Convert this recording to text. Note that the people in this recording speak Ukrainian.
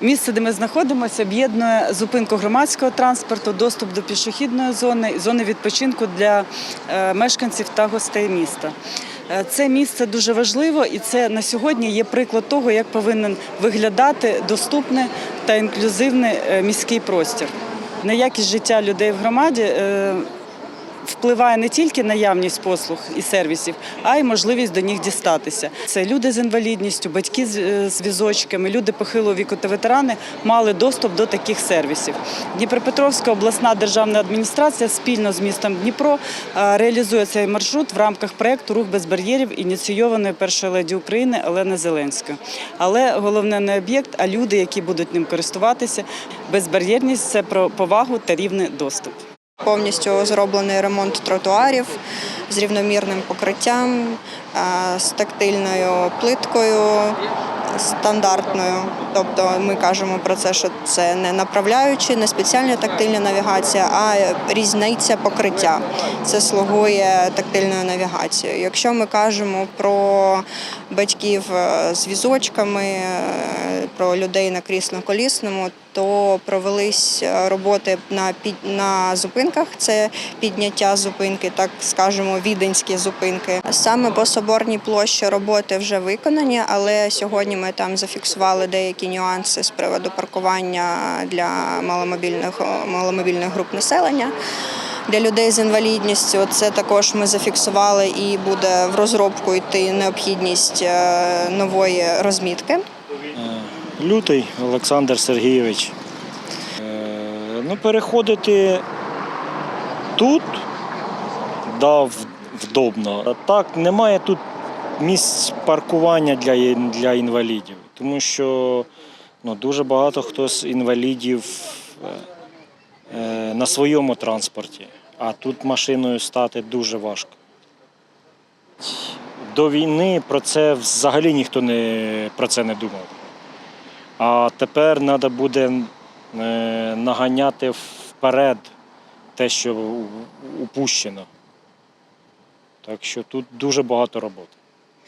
Місце, де ми знаходимося, об'єднує зупинку громадського транспорту, доступ до пішохідної зони, зони відпочинку для е, мешканців та гостей міста. Е, Це місце дуже важливо, і це на сьогодні є приклад того, як повинен виглядати доступний та інклюзивний е, міський простір. На якість життя людей в громаді впливає не тільки наявність послуг і сервісів, а й можливість до них дістатися. Це люди з інвалідністю, батьки з, е, візочками, люди похилого віку та ветерани мали доступ до таких сервісів. Дніпропетровська обласна державна адміністрація спільно з містом Дніпро е, реалізує цей маршрут в рамках проєкту Рух без бар'єрів, ініційованої першою леді України Олени Зеленської. Але головне не об'єкт, а люди, які будуть ним користуватися. Безбар'єрність це про повагу та рівний доступ. Повністю зроблений ремонт тротуарів з рівномірним покриттям, е, з тактильною плиткою стандартною. Тобто ми кажемо про це, що це не направляючи, не спеціальна тактильна навігація, а різниця покриття. Це слугує тактильною навігацією. Якщо ми кажемо про батьків е, з візочками, е, про людей на крісло-колісному, то провелись е, роботи на під на зупинках. Це підняття зупинки, так скажемо, віденські зупинки. Саме по соборній площі роботи вже виконані, але сьогодні ми там зафіксували деякі нюанси з приводу паркування для маломобільних маломобільних груп населення. Для людей з інвалідністю це також ми зафіксували і буде в розробку йти необхідність е, нової розмітки. Лютий Олександр Сергійович. Е, Ну, переходити тут да, вдобно. Так, немає тут місць паркування для, для інвалідів, тому що ну, дуже багато хто з інвалідів е, е, на своєму транспорті, а тут машиною стати дуже важко. До війни про це взагалі ніхто не, про це не думав. А тепер треба буде е, наганяти вперед те, що упущено. Так що тут дуже багато роботи.